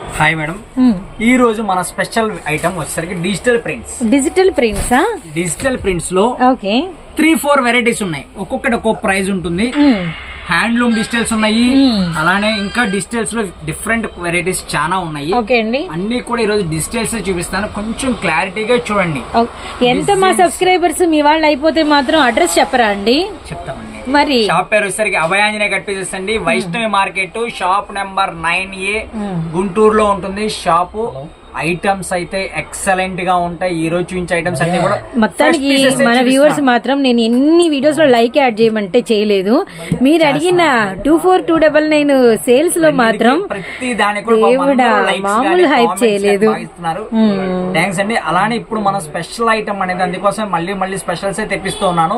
Hi madam ఈ రోజు మన స్పెషల్ ఐటమ్ వచ్చేసరికి డిజిటల్ ప్రింట్స్. డిజిటల్ ప్రింట్సా డిజిటల్ ప్రింట్స్లో ఓకే త్రీ ఫోర్ వెరైటీస్ ఉన్నాయి. ఒక్కొక్కటి ఒక్కొక్క ప్రైస్ ఉంటుంది. హ్యాండ్లూమ్ డిజిటల్స్ ఉన్నాయి. అలానే ఇంకా డిజిటల్స్లో డిఫరెంట్ వెరైటీస్ చాలా ఉన్నాయి. ఓకే అండి. అన్ని కూడా ఈ రోజు డిజిటల్స్ చూపిస్తాను. కొంచెం క్లారిటీగా చూడండి. ఓ- ఎంత మా సబ్స్క్రైబర్స్ మీ వాళ్ళు అయిపోతే మాత్రం అడ్రస్ చెప్పరా అండి? చెప్తామండి. మరి షాప్ పేరు వచ్చేసరికి Abhayanjaneya కట్టించండి Vaishnavi market shop number nine A గుంటూరులో ఉంటుంది. షాపు ఐటమ్స్ అయితే ఎక్సలెంట్గా ఉంటాయి. ఈ రోజు చూపించే ఐటమ్స్ అన్ని కూడా మొత్తానికి మన. వ్యూవర్స్ మాత్రం నేను ఎన్ని వీడియోస్లో లైక్ యాడ్ చేయమంటే చేయలేదు. మీరు అడిగిన two four two double nine సేల్స్లో మాత్రం ప్రతి దేవుడా, మామూలు comments చేయలేదు. థ్యాంక్స్ అండి. అలానే ఇప్పుడు మన స్పెషల్ ఐటమ్ అనేది అందుకోసం మళ్ళీ మళ్ళీ స్పెషల్స్ తెప్పిస్తూ ఉన్నాను.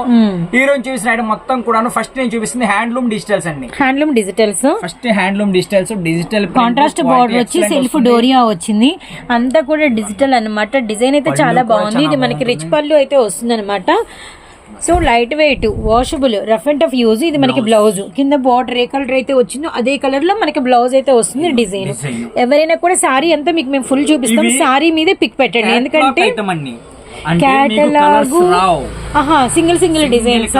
ఈ రోజు చూసిన ఐటమ్ మొత్తం కూడా ఫస్ట్ నేను చూపిస్తుంది హ్యాండ్లూమ్ డిజిటల్స్ అండి. Handloom digitals first handloom digitals digital contrast border వచ్చి సెల్ఫ్ డోరియా వచ్చింది. అంతా కూడా డిజిటల్ అన్నమాట. డిజైన్ అయితే చాలా బాగుంది. ఇది మనకి రిచ్ పళ్ళు అయితే వస్తుంది అనమాట so light weight washable rough and tough use. ఇది మనకి బ్లౌజ్. కింద బార్డర్ ఏ కలర్ అయితే వచ్చిందో అదే కలర్లో మనకి బ్లౌజ్ అయితే వస్తుంది డిజైన్. ఎవరైనా కూడా సారీ అంతా మీకు మేము ఫుల్ చూపిస్తాం. సారీ మీదే పిక్ పెట్టండి. ఎందుకంటే రావు. ఆహా సింగిల్ సింగిల్ డిజైన్స్.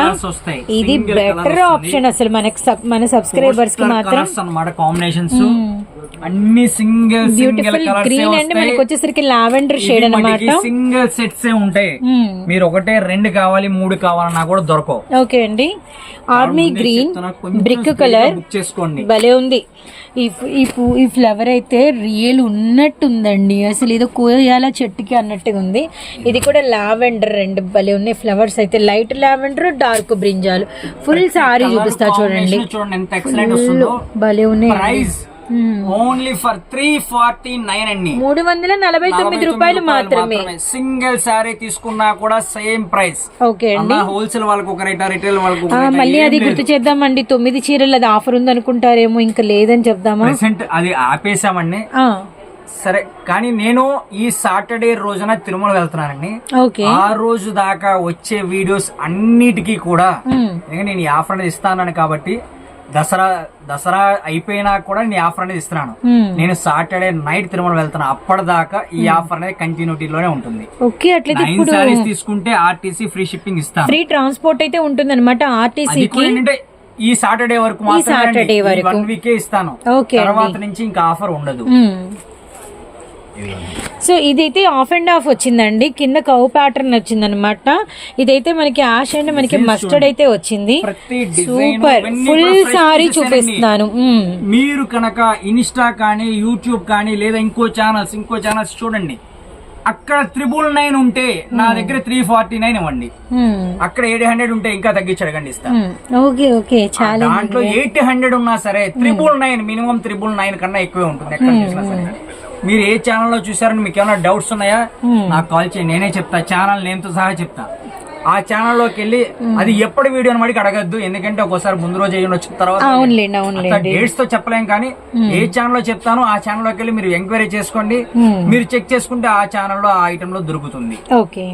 ఇది బెటర్. ఆప్షన్ అసలు. మనకి మన సబ్స్క్రైబర్స్కి మాత్రం. కాంబినేషన్స్ అన్ని సింగిల్ సింగిల్ గ్రీన్ అండి మనకి వచ్చేసరికి లావెండర్ షేడ్ అన్నమాట. సింగిల్ సెట్స్ ఏ ఉంటాయి. మ్మ్. మీరు ఒకటే రెండు కావాలి మూడు కావాలన్నా కూడా దొరకవు. ఓకే అండి. Army green brick colour book చేసుకోండి. భలే ఉంది. ఈ ఈ ఫ్లవర్ అయితే రియల్ ఉన్నట్టుందండి. అసలు ఏదో కోయాల చెట్టుకి అన్నట్టుగా ఉంది. ఇది కూడా లావెండర్ రెండు భలే ఉన్నాయి. ఫ్లవర్స్ అయితే light lavender dark brinjal full saree చూపిస్తా చూడండి. భలే ఉన్నాయి only for three forty nine అండి. మూడు వందల నలభై తొమ్మిది రూపాయలు మాత్రమే. సింగిల్ సారీ తీసుకున్నా కూడా సేమ్ ప్రైస్ ఓకే అండి. హోల్సేల్ వాళ్ళకి ఒక రేటా రిటైల్ వాళ్ళకి మళ్ళీ అది గుర్తు చేద్దామండి. తొమ్మిది చీరలు అది ఆఫర్ ఉంది అనుకుంటారేమో ఇంకా లేదని చెప్దామా? ప్రెసెంట్ అది ఆపేసామండి సరే కానీ నేను ఈ సాటర్డే రోజున తిరుమల వెళ్తున్నానండి. ఓకే ఆ రోజు దాకా వచ్చే వీడియోస్ అన్నిటికీ కూడా ఎందుకంటే నేను ఈ ఆఫర్ ఇస్తానని కాబట్టి దసరా దసరా అయిపోయినా కూడా నేను ఆఫర్ అనేది ఇస్తున్నాను. నేను సాటర్డే నైట్ తిరుమల వెళ్తాను అప్పటిదాకా ఈ ఆఫర్ అనేది కంటిన్యూటీలోనే ఉంటుంది. ఓకే అట్లయితే సారీస్ తీసుకుంటే ఆర్టీసీ ఫ్రీ షిప్పింగ్ ఇస్తాను ఫ్రీ ట్రాన్స్పోర్ట్ అయితే ఉంటుంది అనమాట ఏంటంటే ఈ సాటర్డే వరకు వరకు. వన్ వీకే ఇస్తాను. తర్వాత నుంచి ఇంకా ఆఫర్ ఉండదు. సో ఇదైతే ఆఫ్ అండ్ ఆఫ్ వచ్చిందండి. కింద కౌ ప్యాటర్న్ వచ్చింది అనమాట ఇదైతే మనకి యాష్ అండ్ మనకి మస్టర్డ్ అయితే వచ్చింది. సూపర్. ఫుల్ సారీ చూపిస్తున్నాను. మీరు కనుక ఇన్స్టా కానీ యూట్యూబ్ కానీ లేదా ఇంకో ఛానల్స్ ఇంకో ఛానల్స్ చూడండి. అక్కడ త్రిబుల్ నైన్ ఉంటే నా దగ్గర త్రీ ఫార్టీ నైన్ ఇవ్వండి. అక్కడ ఎయిట్ హండ్రెడ్ ఉంటే ఇంకా తగ్గించి అడగండి చాలా దాంట్లో ఎయిట్ హండ్రెడ్ ఉన్నా సరే triple nine minimum triple nine కన్నా ఎక్కువే ఉంటుంది ఎక్కడ చూసినా సరే. మీరు ఏ ఛానల్లో చూసారని మీకు ఏమైనా డౌట్స్ ఉన్నాయా? నాకు కాల్ చేయండి నేనే చెప్తా ఛానల్ నేమ్తో సహా చెప్తా. ఆ ఛానల్లోకి వెళ్ళి అది ఎప్పటి వీడియో అని మడికి అడగద్దు ఎందుకంటే ఒక్కోసారి ముందు రోజు అయ్యి వచ్చిన తర్వాత డేట్స్తో చెప్పలేం కానీ ఏ ఛానల్లో చెప్తానో ఆ ఛానల్లోకి వెళ్ళి మీరు ఎంక్వైరీ చేసుకోండి. మీరు చెక్ చేసుకుంటే ఆ ఛానల్లో ఆ ఐటమ్లో దొరుకుతుంది. ఓకే.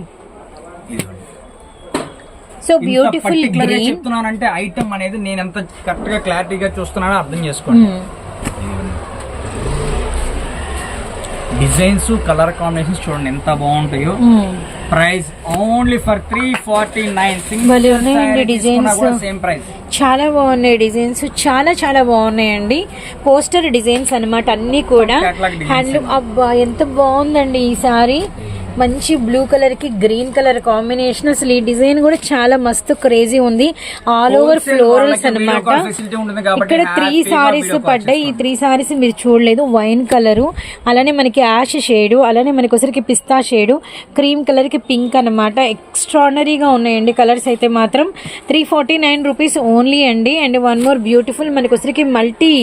సో బ్యూటిఫుల్ చెప్తున్నానంటే ఐటమ్ అనేది నేను ఎంత కరెక్ట్గా క్లారిటీగా చూస్తున్నానో అర్థం చేసుకోండి. డిజైన్స్ కలర్ కాంబినేషన్స్ చూడండి ఎంత బాగుంటాయో. Price only for three forty nine ఉన్నాయండి designs. సేమ్ ప్రైస్ చాలా బాగున్నాయి డిజైన్స్. చాలా చాలా బాగున్నాయండి. పోస్టర్ డిజైన్స్ అన్నమాట అన్ని కూడా. హ్యాండ్లూమ్ అబ్బా ఎంత బాగుందండి ఈ సారీ. మంచి బ్లూ కలర్కి గ్రీన్ కలర్ కాంబినేషన్ అసలు ఈ డిజైన్ కూడా చాలా మస్తు క్రేజీ ఉంది. ఆల్ ఓవర్ ఫ్లోరల్స్ కాబట్టి ఇక్కడ త్రీ సారీస్ పడ్డాయి. ఈ త్రీ సారీస్ మీరు చూడలేదు. వైన్ కలరు అలానే మనకి యాష్ షేడు అలానే మనకి ఒకసారికి పిస్తా షేడు క్రీమ్ కలర్కి పింక్ అనమాట ఎక్స్ట్రాడనరీగా ఉన్నాయండి కలర్స్ అయితే మాత్రం. Three forty nine rupees only అండి. అండ్ వన్ మోర్ బ్యూటిఫుల్ మనకి ఒకసారికి మల్టీ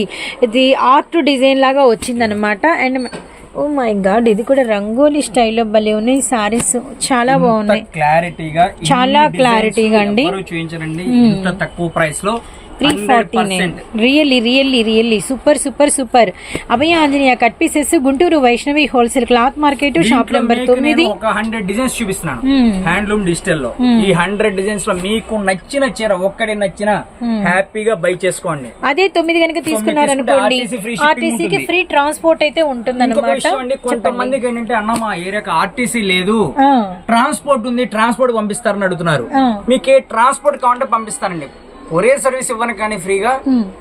ఇది ఆర్ట్ డిజైన్ లాగా వచ్చిందనమాట అండ్ ఓ మై గాడ్ ఇది కూడా రంగోలీ స్టైల్లో భలే ఉన్నాయి. సారీస్ చాలా బాగున్నాయి. క్లారిటీగా చాలా క్లారిటీగా అండి. చూపించరండి ఇంత తక్కువ ప్రైస్లో. Three forty nine really really really super super super Abhaya Anjaneya cut pieces Guntur Vaishnavi wholesale cloth market shop number తొమ్మిది. ఒక హండ్రెడ్ డిజైన్స్ చూపిస్తున్నాను. హ్యాండ్లూమ్ డిజిటల్లో ఈ హండ్రెడ్ డిజైన్స్లో మీకు నచ్చిన చీర ఒక్కడి నచ్చిన Hmm. హ్యాపీగా బై చేసుకోండి. అదే తొమ్మిది కనుక తీసుకున్నారు అనుకోండి ఆర్టీసీకి. ఫ్రీ ట్రాన్స్పోర్ట్ అయితే ఉంటుంది అనమాట కొంతమందికి ఏంటంటే అన్న మా ఏరియాకి ఆర్టీసీ లేదు. ట్రాన్స్పోర్ట్ ఉంది ట్రాన్స్పోర్ట్ పంపిస్తారని అడుగుతున్నారు. మీకు ఏ ట్రాన్స్పోర్ట్ కావాలంటే పంపిస్తానండి కొరియర్ సర్వీస్ ఇవ్వను కానీ ఫ్రీగా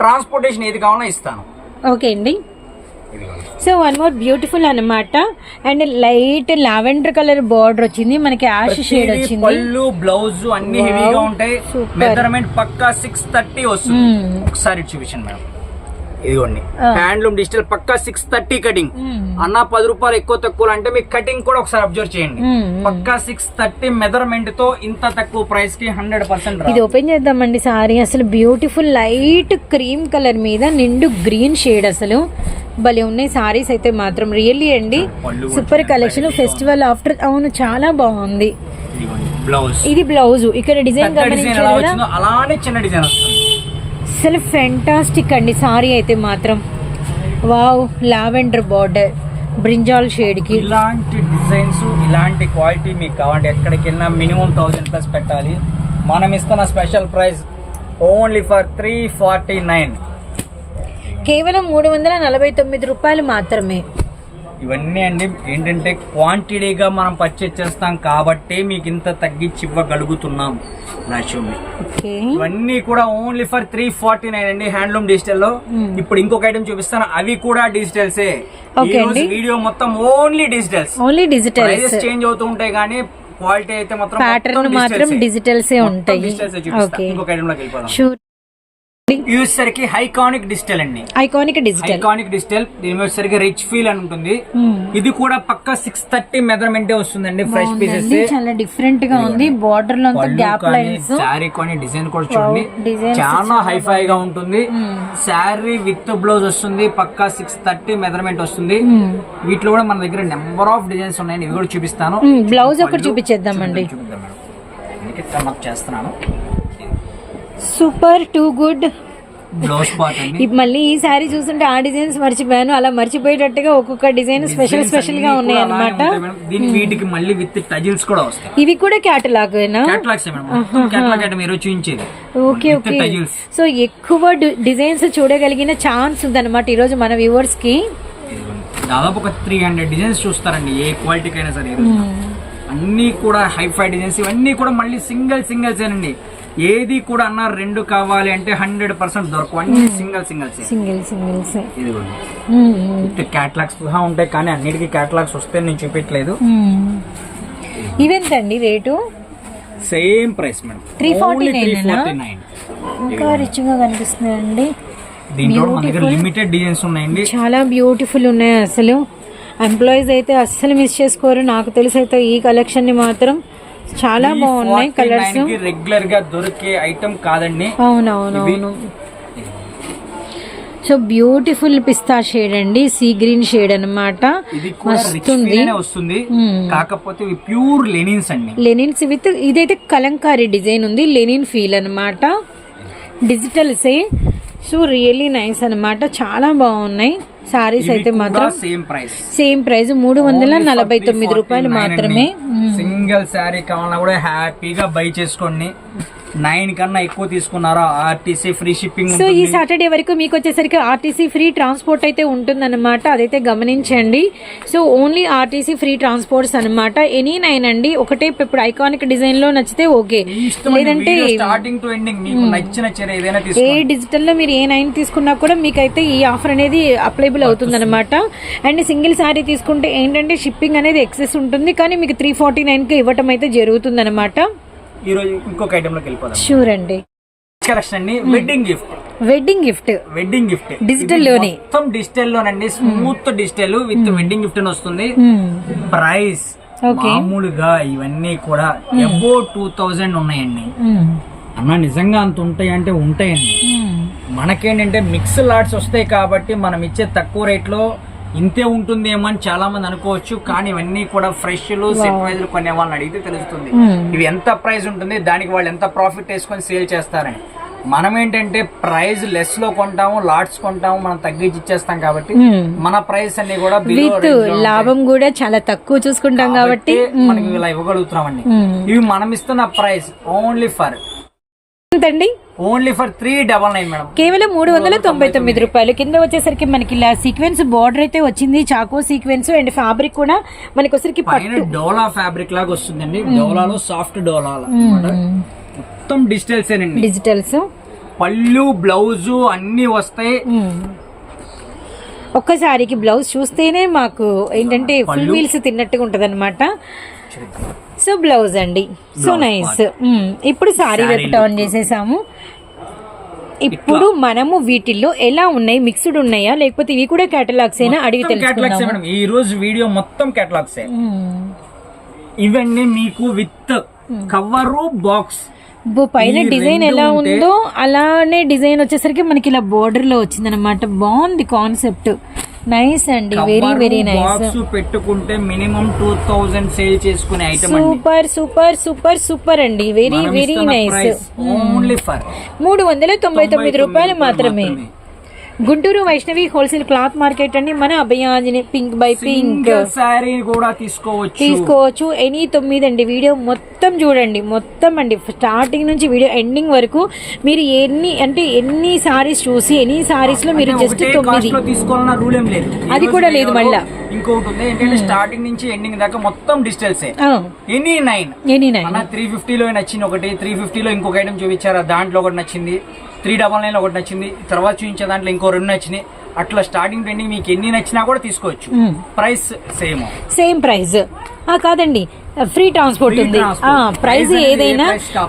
ట్రాన్స్పోర్టేషన్ ఏది కావాలన్నా ఇస్తాను. ఓకే అండి. సో వన్ మోర్ బ్యూటిఫుల్ అన్నమాట. And light lavender colour border వచ్చింది. మనకి యాష్ షేడ్ వచ్చింది. పళ్ళు బ్లౌజ్ అన్ని హెవీగా ఉంటాయి. మెజర్మెంట్ పక్కా సిక్స్ థర్టీ వస్తుంది. ఒకసారి ఇటు చూపించండి మేడం. ఇదిగోండి. హ్యాండ్లూమ్ డిజిటల్ పక్కా సిక్స్ థర్టీ కటింగ్ అన్న పది రూపాయలు ఎక్కువ తక్కువ అంటే మీకు కటింగ్ కూడా ఒకసారి అబ్జర్వ్ చేయండి. పక్కా సిక్స్ థర్టీ మెజర్మెంట్తో ఇంత తక్కువ ప్రైస్కి హండ్రెడ్ పర్సెంట్ ఇది ఓపెన్ చేద్దామండి సారీ. అసలు బ్యూటిఫుల్ లైట్ క్రీమ్ కలర్ మీద నిండు గ్రీన్ షేడ్ అసలు. భలే ఉన్నాయి సారీస్ అయితే మాత్రం. రియల్లీ అండి. సూపర్ కలెక్షన్ ఫెస్టివల్ ఆఫ్టర్ అవును చాలా బాగుంది. ఇది బ్లౌజ్ ఇక్కడ డిజైన్ అలానే చిన్న డిజైన్ అసలు ఫెంటాస్టిక్ అండి. సారీ అయితే మాత్రం. Wow lavender border. బ్రింజాల్ షేడ్కి. ఇలాంటి డిజైన్స్ ఇలాంటి క్వాలిటీ మీకు కావాలంటే ఎక్కడికి వెళ్ళినా మినిమం థౌసండ్ ప్లస్ పెట్టాలి. మనం ఇస్తున్న special price only for three forty nine కేవలం మూడు వందల నలభై తొమ్మిది రూపాయలు మాత్రమే. ఇవన్నీ అండి. ఏంటంటే క్వాంటిటీగా మనం పర్చేజ్ చేస్తాం కాబట్టి మీకు ఇంత తగ్గించి ఇవ్వగలుగుతున్నాం. ఓకే. ఇవన్నీ కూడా only for three forty nine అండి హ్యాండ్లూమ్ డిజిటల్లో. ఇప్పుడు ఇంకొక ఐటమ్ చూపిస్తాను. అవి కూడా డిజిటల్సే. వీడియో మొత్తం only digitals only prices change అవుతూ ఉంటాయి కానీ క్వాలిటీ అయితే మాత్రం ప్యాటర్న్ మాత్రం డిజిటల్సే ఉంటాయి. ఇంకొక ఐటమ్లోకి వెళ్ళిపోదాం. వచ్చేసరికి హైకానిక్ డిజిటల్ అండి. Iconic digital. ఐకానిక్ డిజిటల్ దీని మీద వచ్చేసరికి రిచ్ ఫీల్ అని ఉంటుంది. ఇది కూడా పక్క సిక్స్ థర్టీ మెజర్మెంట్ వస్తుందండి ఫ్రెష్ పీసెస్ చాలా డిఫరెంట్గా ఉంది. బార్డర్లో అంతా గ్యాప్ లైన్స్ శారీ కొని డిజైన్ కూడా చూడండి. designs చాలా హైఫై గా ఉంటుంది. శారీ విత్ బ్లౌజ్ వస్తుంది పక్కా సిక్స్ థర్టీ మెజర్మెంట్ వస్తుంది. వీటిలో కూడా మన దగ్గర నెంబర్ ఆఫ్ డిజైన్స్ ఉన్నాయండి ఇవి కూడా చూపిస్తాను. బ్లౌజ్ ఒకటి చూపించేద్దామండి. చూపిద్దాం మేడం. అందుకే చేస్తున్నాను. Super too good. మళ్ళీ ఈ శారీ చూస్తుంటే ఆ డిజైన్స్ మర్చిపోయాను. అలా మర్చిపోయేటట్టుగా ఒక్కొక్క డిజైన్ స్పెషల్ స్పెషల్గా ఉన్నాయి అన్నమాట. దీని వీటికి మళ్ళీ విత్ టజిల్స్ కూడా వస్తాయి. ఇవి కూడా కేటలాగ్ ఓకే ఓకే. సో ఎక్కువ డిజైన్స్ చూడగలిగిన ఛాన్స్ ఉందన్నమాట ఈరోజు మన వ్యూవర్స్కి దాదాపు ఒక త్రీ హండ్రెడ్ డిజైన్స్ చూస్తారండి. ఏ క్వాలిటీకి అయినా సరే ఈ. అన్నీ కూడా హైఫై డిజైన్స్ ఇవన్నీ కూడా మళ్ళీ సింగిల్ సింగిల్స్ అండి ఏది కూడా అన్న రెండు కావాలి అంటే హండ్రెడ్ పర్సెంట్ దొరకవు. అన్ని సింగిల్ సింగిల్స్ సింగిల్ సింగిల్స్ ఇదిగోండి. క్యాటలాగ్స్ సహా ఉంటాయి కానీ అన్నిటికీ క్యాటలాగ్స్ వస్తే నేను చూపించలేదు. ఇవెంతండి rate? Same price madam 349 three? Forty nine ఇంకా కనిపిస్తున్నాయండి. దీంట్లో మన దగ్గర లిమిటెడ్ డిజైన్స్ ఉన్నాయండి. చాలా బ్యూటిఫుల్ ఉన్నాయి అసలు. ఎంప్లాయీస్ అయితే అస్సలు మిస్ చేసుకోరు. నాకు తెలిసి అయితే ఈ కలెక్షన్ని మాత్రం చాలా బాగున్నాయి కలర్స్ రెగ్యులర్గా దొరికే ఐటమ్ కాదండి. అవునవునవును సో బ్యూటిఫుల్ పిస్తా షేడ్ అండి sea green shade rich feel వస్తుంది. కాకపోతే ప్యూర్ లెనిన్స్ అండి. లెనిన్స్ విత్ ఇదైతే కలంకారీ డిజైన్ ఉంది లెనిన్ ఫీల్ అన్నమాట. డిజిటల్సే సో. రియల్లీ నైస్ అన్నమాట. చాలా బాగున్నాయి. సారీస్ అయితే మాత్రం సేమ్ ప్రైస్ సేమ్ ప్రైస్ మూడు వందల నలభై తొమ్మిది రూపాయలు మాత్రమే. సింగిల్ శారీ కావాలన్నా కూడా హ్యాపీగా బై చేసుకోండి. నైన్ కన్నా ఎక్కువ తీసుకున్నారా? ఆర్టీసీ ఫ్రీ షిప్పింగ్ సో ఈ సాటర్డే వరకు మీకు వచ్చేసరికి ఆర్టీసీ ఫ్రీ ట్రాన్స్పోర్ట్ అయితే ఉంటుందన్నమాట. అదైతే గమనించండి. So only RTC free transports అన్నమాట. ఎనీ నైన్ అండి. ఒకటే ఇప్పుడు ఐకానిక్ డిజైన్లో నచ్చితే ఓకే. లేదంటే స్టార్టింగ్ టు ఎండింగ్ మీకు నచ్చిన చీర ఏదైనా ఏ డిజిటల్లో మీరు ఏ నైన్ తీసుకున్నా కూడా మీకైతే ఈ ఆఫర్ అనేది అప్లైబుల్ అవుతుంది అనమాట అండ్ సింగిల్ శారీ తీసుకుంటే ఏంటంటే షిప్పింగ్ అనేది ఎక్సెస్ ఉంటుంది. కానీ మీకు త్రీ ఫార్టీ నైన్కి ఇవ్వటం అయితే జరుగుతుంది అనమాట ఈ రోజు ఇంకొక ఐటమ్లోకి వెళ్ళిపోదాం. షూర్ అండి. కలెక్షన్ అండి. Wedding gift wedding gift wedding gift Digital లోనే. మొత్తం digital లోనండి. Smooth digital with wedding gift అని వస్తుంది. Price Okay. మామూలుగా ఇవన్నీ కూడా ఎబో టూ థౌజండ్ ఉన్నాయండి. అన్న నిజంగా అంత ఉంటాయి అంటే ఉంటాయండి మనకేంటంటే మిక్స్ లాట్స్ వస్తాయి కాబట్టి మనం ఇచ్చే తక్కువ రేట్లో ఇంతే ఉంటుందేమో అని చాలా మంది అనుకోవచ్చు కానీ ఇవన్నీ కూడా ఫ్రెష్లు సెట్ వైజ్ కొనే వాళ్ళని అడిగితే తెలుస్తుంది ఇవి ఎంత ప్రైస్ ఉంటుంది దానికి వాళ్ళు ఎంత ప్రాఫిట్ వేసుకొని సేల్ చేస్తారని మనం ఏంటంటే ప్రైస్ లెస్లో కొంటాము లాట్స్ కొంటాము మనం తగ్గించి ఇచ్చేస్తాం కాబట్టి మ్మ్. మన ప్రైస్ అన్ని కూడా విత్. లాభం కూడా చాలా తక్కువ చూసుకుంటాం కాబట్టి కాబట్టి మనకి ఇలా ఇవ్వగలుగుతున్నామండి మ్మ్. ఇవి మనం ఇస్తున్న ప్రైస్ ఓన్లీ ఫర్ ఎంతండి? Only for three double nine madam. కేవలం మూడు వందల తొంభై తొమ్మిది రూపాయలు. కింద వచ్చేసరికి మనకి ఇలా సీక్వెన్స్ బార్డర్ అయితే వచ్చింది. చాకో సీక్వెన్స్ అండ్ ఫ్యాబ్రిక్ కూడా మనకి వచ్చరికి డోలా ఫ్యాబ్రిక్ లాగా వస్తుందండి. డోలాలో సాఫ్ట్ డోలా మొత్తం డిజిటల్స్ ఏనండి. డిజిటల్స్. పళ్ళు బ్లౌజ్ అన్ని వస్తాయి. ఒక్కసారికి బ్లౌజ్ చూస్తేనే మాకు ఏంటంటే ఫుల్ మీల్స్ తిన్నట్టుగా ఉంటది సో బ్లౌజ్ అండి. So nice. ఇప్పుడు సారీ వైపు టర్న్ చేసేసాము. ఇప్పుడు మనము వీటిల్లో ఎలా ఉన్నాయి? మిక్స్డ్ ఉన్నాయా? లేకపోతే ఇవి కూడా కేటలాగ్స్ అయినా అడిగి తెలుసుకుందాం ఈ రోజు వీడియో మొత్తం కేటలాగ్స్ ఇవన్నీ మీకు విత్ కవరు బాక్స్ పైన డిజైన్ ఎలా ఉందో అలానే డిజైన్ వచ్చేసరికి మనకి ఇలా బోర్డర్లో వచ్చింది అనమాట బాగుంది కాన్సెప్ట్ నైస్ అండి. వెరీ వెరీ నైస్ బాక్స్ పెట్టుకుంటే మినిమం టూ థౌజండ్ సేల్ చేసుకునే item super super super super అండి. Very very nice only for మూడు వందల తొంభై తొమ్మిది రూపాయలు మాత్రమే. Guntur Vaishnavi wholesale cloth market అండి. మన అభయాంజని పింక్ బై పింక్. శారీ కూడా తీసుకోవచ్చు. తీసుకోవచ్చు. ఎనీ తొమ్మిది అండి. వీడియో మొత్తం చూడండి. మొత్తం అండి. స్టార్టింగ్ నుంచి వీడియో ఎండింగ్ వరకు మీరు ఎన్ని అంటే ఎన్ని సారీస్ చూసి ఎన్ని సారీస్లో మీరు జస్ట్ తొమ్మిది. తీసుకోవాలన్న రూల్ ఏం లేదు. అది కూడా లేదు మళ్ళా. ఇంకొకటి ఉంది. ఏంటంటే స్టార్టింగ్ నుంచి ఎండింగ్ దాకా మొత్తం డిజిటల్సే any nine any nine three ఫిఫ్టీలో నచ్చింది ఒకటి. త్రీ ఫిఫ్టీలో ఇంకొక ఐటమ్ చూపించారు? దాంట్లో ఒకటి నచ్చింది. త్రీ డబల్ నైన్ ఒకటి నచ్చింది. తర్వాత చూపించే దాంట్లో ఇంకో రెండు నచ్చినాయి. అట్లా స్టార్టింగ్ ట్రెండింగ్ మీకు ఎన్ని నచ్చినా కూడా తీసుకోవచ్చు. ప్రైస్ సేమ్ సేమ్ ప్రైస్ కాదండి. ఫ్రీ ట్రాన్స్పోర్ట్ ఉంది. ప్రైస్ ఏదైనా.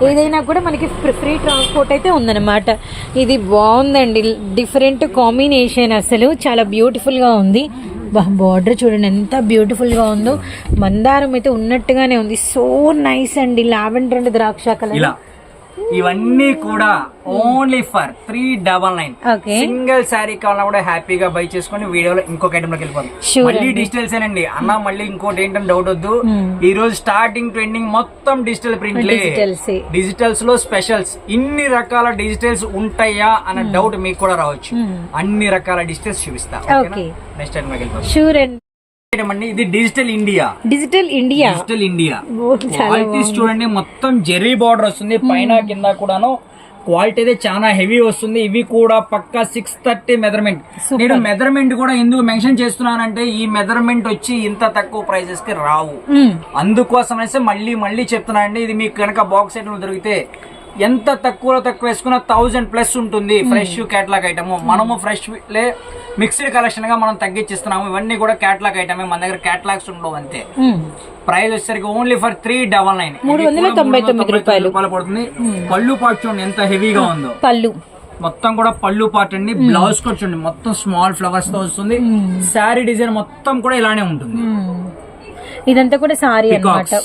ఏదైనా కూడా మనకి ఫ్రీ ట్రాన్స్పోర్ట్ అయితే ఉందన్నమాట. ఇది బాగుందండి. డిఫరెంట్ కాంబినేషన్ అసలు. చాలా బ్యూటిఫుల్గా ఉంది. బార్డర్ చూడండి. ఎంత బ్యూటిఫుల్గా ఉందో. మందారం అయితే ఉన్నట్టుగానే ఉంది. సో నైస్ అండి. లావెండర్ అండ్ ద్రాక్ష కలర్. ఇవన్నీ కూడా only for three double nine. Single sari కావాలన్నా కూడా హ్యాపీగా బై చేసుకొని వీడియోలో ఇంకొక ఐటమ్లోకి వెళ్ళిపోతాం మళ్ళీ డిజిటల్స్ ఏనండి. అన్న మళ్ళీ ఇంకోటి ఏంటని డౌట్ వద్దు. ఈ రోజు స్టార్టింగ్ ట్రెండింగ్ మొత్తం డిజిటల్ ప్రింట్లే ఏ. డిజిటల్స్లో స్పెషల్స్ ఇన్ని రకాల డిజిటల్స్ ఉంటాయా అన్న డౌట్ మీకు కూడా రావచ్చు. అన్ని రకాల డిజిటల్స్ చూపిస్తా. నెక్స్ట్ టైం వెళ్ళిపోతాం షూర్ అండ్ Item అండి. ఇది digital India. Digital India? Digital India. Qualities చూడండి మొత్తం జెర్రీ బార్డర్ వస్తుంది. పైన కింద కూడాను క్వాలిటీ అయితే చాలా హెవీ వస్తుంది. ఇవి కూడా పక్కా సిక్స్ థర్టీ మెజర్మెంట్. నేను మెజర్మెంట్ కూడా ఎందుకు మెన్షన్ చేస్తున్నానంటే ఈ మెజర్మెంట్ వచ్చి ఇంత తక్కువ ప్రైసెస్కి రావు. అందుకోసం అనేసి మళ్ళీ మళ్ళీ చెప్తున్నానండి. ఇది మీకు కనుక బాక్స్ ఐటమ్ దొరికితే ఎంత తక్కువలో తక్కువ వేసుకున్న థౌజండ్ ప్లస్ ఉంటుంది ఫ్రెష్ కేటలాగ్ ఐటమ్ మనము ఫ్రెష్ లే మిక్స్డ్ కలెక్షన్గా మనం తగ్గించిస్తున్నాము. ఇవన్నీ కూడా కేటలాగ్ ఐటమే మన దగ్గర కేటలాగ్స్ ఉండవు అంతే. ప్రైస్ వచ్చేసరికి only for three double nine మూడు వందల తొంభై తొమ్మిది రూపాయలు. పడుతుంది. పళ్ళు పాటు చూడండి ఎంత హెవీగా ఉందో. పళ్ళు. మొత్తం కూడా పళ్ళు పార్ట్ అండి బ్లౌజ్ కూడా చూడండి మొత్తం స్మాల్ ఫ్లవర్స్తో వస్తుంది. శారీ డిజైన్ మొత్తం కూడా ఇలానే ఉంటుంది. ఇదంతా కూడా సారీ. అన్నమాట. ఇలా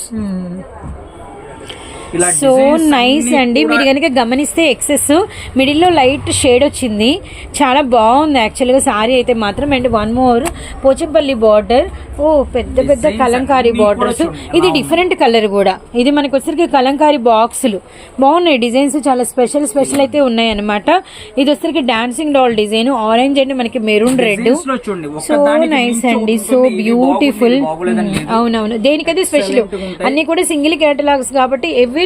సో నైస్ అండి. మీరు కనుక గమనిస్తే ఎక్సెస్ మిడిల్లో లైట్ షేడ్ వచ్చింది. చాలా బాగుంది యాక్చువల్గా సారీ అయితే మాత్రం. And one more Pochampally border ఓ పెద్ద పెద్ద కలంకారీ బార్డర్స్ ఇది డిఫరెంట్ కలర్ కూడా. ఇది మనకి వచ్చరికి కలంకారీ బాక్సులు బాగున్నాయి డిజైన్స్ చాలా స్పెషల్ స్పెషల్ అయితే ఉన్నాయి అనమాట ఇది వచ్చరికి dancing doll design orange and మనకి మెరూన్ రెడ్ సో నైస్ అండి. So beautiful. అవునవును. దేనికది స్పెషల్. అన్ని కూడా సింగిల్ కేటలాగ్స్ కాబట్టి ఎవ్రీ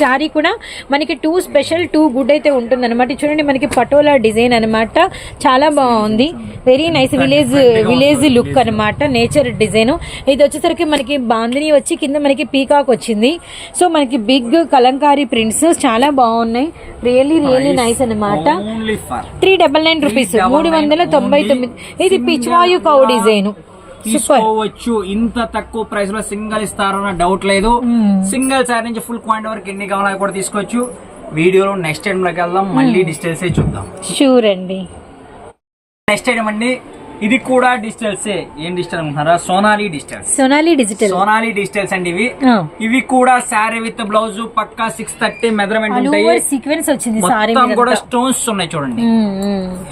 శారీ కూడా మనకి టూ స్పెషల్ టూ గుడ్ అయితే ఉంటుంది అనమాట చూడండి మనకి పటోలా డిజైన్ అన్నమాట. చాలా బాగుంది. Very nice village village look అన్నమాట నేచర్ డిజైన్ ఇది వచ్చేసరికి మనకి బాందిని వచ్చి కింద మనకి పీకాక్ వచ్చింది. సో మనకి బిగ్ కలంకారీ ప్రింట్స్ చాలా బాగున్నాయి. Really really nice for three double nine rupees మూడు వందల తొంభై తొమ్మిది. ఇది పిచ్వాయు కౌ డిజైన్ తీసుకోవచ్చు. ఇంత తక్కువ ప్రైస్లో సింగిల్ ఇస్తారన్న డౌట్ లేదు. సింగిల్ సారీ నుంచి ఫుల్ క్వాంటిటీ వరకు ఎన్ని కావాలో కూడా తీసుకోవచ్చు. వీడియోలో నెక్స్ట్ టైం లోకి వెళ్దాం. మళ్ళీ డిజిటల్స్ చూద్దాం. షూర్ అండి. నెక్స్ట్ ఐటమ్ అండి. ఇది కూడా డిజిటల్స్. ఏం డిజిటల్ అనుకుంటున్నారా? Sonali digitals. Sonali digital. Sonali digitals అండి ఇవి. ఇవి కూడా శారీ విత్ బ్లౌజ్ పక్కా సిక్స్ థర్టీ మెజర్మెంట్ ఉంటాయి సీక్వెన్స్ వచ్చింది మొత్తం కూడా స్టోన్స్ ఉన్నాయి చూడండి.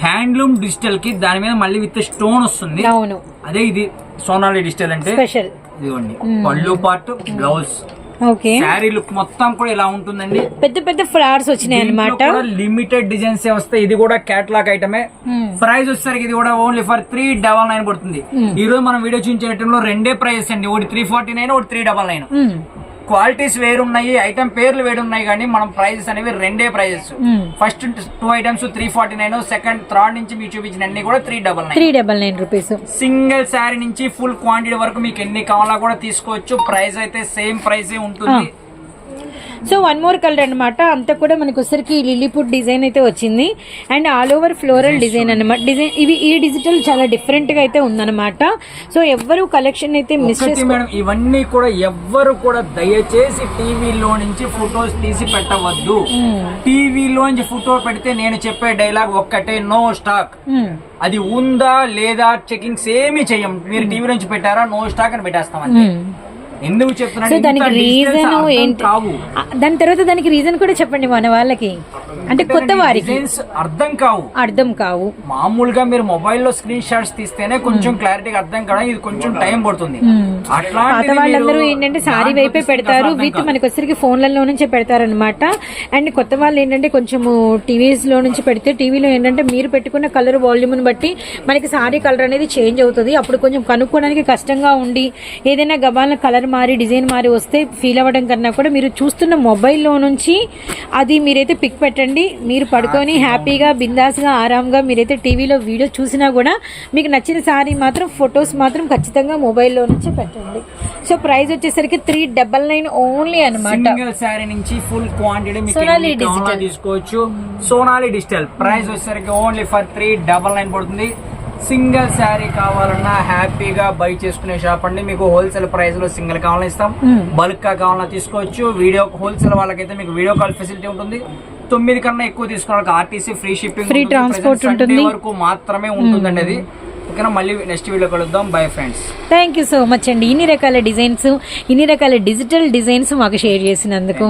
హ్యాండ్లూమ్ డిజిటల్కి దాని మీద మళ్ళీ విత్ స్టోన్ వస్తుంది. అదే ఇది సోనాలి డిజిటల్ అంటే. స్పెషల్ ఇదిగోండి. పళ్ళు పార్ట్ బ్లౌజ్. శారీ లుక్ మొత్తం కూడా ఇలా ఉంటుందండి. పెద్ద పెద్ద ఫ్లవర్స్ వచ్చినాయి అనమాట లిమిటెడ్ డిజైన్స్ వస్తాయి ఇది కూడా క్యాట్లాగ్ ఐటమే ప్రైస్ వచ్చేసరికి ఇది కూడా only for three double nine పడుతుంది. ఈ రోజు మనం వీడియో చూపించే రెండే ప్రైస్ అండి. ఒకటి త్రీ ఫార్టీ నైన్ ఒకటి త్రీ డబల్ నైన్ క్వాలిటీస్ వేరున్నాయి ఐటమ్ పేర్లు వేరున్నాయి కానీ మనం ప్రైజెస్ అనేవి రెండే prices. First two items three forty nine second third నుంచి మీకు చూపించిన అన్ని కూడా three double nine three double nine rupees single sari నుంచి ఫుల్ క్వాంటిటీ వరకు మీకు ఎన్ని కావాలా కూడా తీసుకోవచ్చు. ప్రైస్ అయితే సేమ్ ప్రైస్ ఉంటుంది. సో వన్ మోర్ కలర్ అన్నమాట. అంతా కూడా మనకి వచ్చరికి లిల్లీపుట్ డిజైన్ అయితే వచ్చింది. And all over floral design అన్నమాట. డిజైన్ ఇవి ఈ డిజిటల్ చాలా డిఫరెంట్గా అయితే ఉందన్నమాట. సో ఎవ్వరు కలెక్షన్ అయితే మిస్ మేడం ఇవన్నీ కూడా ఎవ్వరు కూడా దయచేసి టీవీలో నుంచి ఫొటోస్ తీసి పెట్టవద్దు. టీవీలో నుంచి ఫోటో పెడితే నేను చెప్పే డైలాగ్ ఒక్కటే నో స్టాక్ అది ఉందా లేదా చెకింగ్స్ ఏమీ చెయ్యం మీరు టీవీ నుంచి పెట్టారా? నో స్టాక్ అని పెట్టేస్తాం అంతే. ఎందుకు సో దానికి రీజన్ ఏంటి? దాని తర్వాత దానికి రీజన్ కూడా చెప్పండి మన వాళ్ళకి. అంటే కొత్త వారికి. అర్థం కావు. అర్థం కావు. మామూలుగా మీరు మొబైల్లో స్క్రీన్ షాట్స్ తీస్తేనే కొంచెం క్లారిటీగా అర్థం కావడం ఇది కొంచెం టైం పడుతుంది. పాత అట్లాంటిది వాళ్ళందరూ ఏంటంటే సారీ వైపే పెడతారు విత్. మనకి వచ్చరికి ఫోన్లలో నుంచే పెడతారనమాట అండ్ కొత్త వాళ్ళు ఏంటంటే కొంచెము టీవీస్లో నుంచి పెడితే టీవీలో ఏంటంటే మీరు పెట్టుకున్న కలర్ వాల్యూమ్ బట్టి మనకి సారీ కలర్ అనేది చేంజ్ అవుతుంది. అప్పుడు కొంచెం కనుక్కోవడానికి కష్టంగా ఉండి ఏదైనా గబాల కలర్ మారి డిజైన్ మారి వస్తే ఫీల్ అవ్వడం కన్నా కూడా మీరు చూస్తున్న మొబైల్లో నుంచి అది మీరైతే పిక్ పెట్టండి. మీరు పడుకొని హ్యాపీగా బిందాస్గా ఆరాంగా మీరైతే టీవీలో వీడియో చూసినా కూడా మీకు నచ్చిన సారీ మాత్రం ఫొటోస్ మాత్రం ఖచ్చితంగా మొబైల్లో నుంచి పెట్టండి. సో ప్రైస్ వచ్చేసరికి త్రీ డబల్ నైన్ ఓన్లీ అనమాట శారీ నుంచి ఫుల్ క్వాంటిటీ సోనాలి డిజిటల్. తీసుకోవచ్చు. సోనాలి డిజిటల్ ప్రైస్ వచ్చేసరికి only for three double nine పడుతుంది. సింగిల్ శారీ కావాలన్నా హ్యాపీగా బై చేసుకునే షాప్ అండి. మీకు హోల్సేల్ ప్రైస్లో సింగిల్ కావాలని ఇస్తాం. బల్క్గా కావాలన్నా తీసుకోవచ్చు. వీడియో హోల్సేల్ వాళ్ళకైతే మీకు వీడియో కాల్ ఫెసిలిటీ ఉంటుంది. తొమ్మిది కన్నా ఎక్కువ తీసుకున్న RTC free shipping Free transport ఉంటుంది. వరకు మాత్రమే ఉంటుందండి అది ఓకేనా? మళ్ళీ నెక్స్ట్ వీడియో కలుద్దాం. Bye friends thank you so much అండి. ఇన్ని రకాల డిజైన్స్ ఇన్ని రకాల డిజిటల్ డిజైన్స్ మాకు షేర్ చేసినందుకు.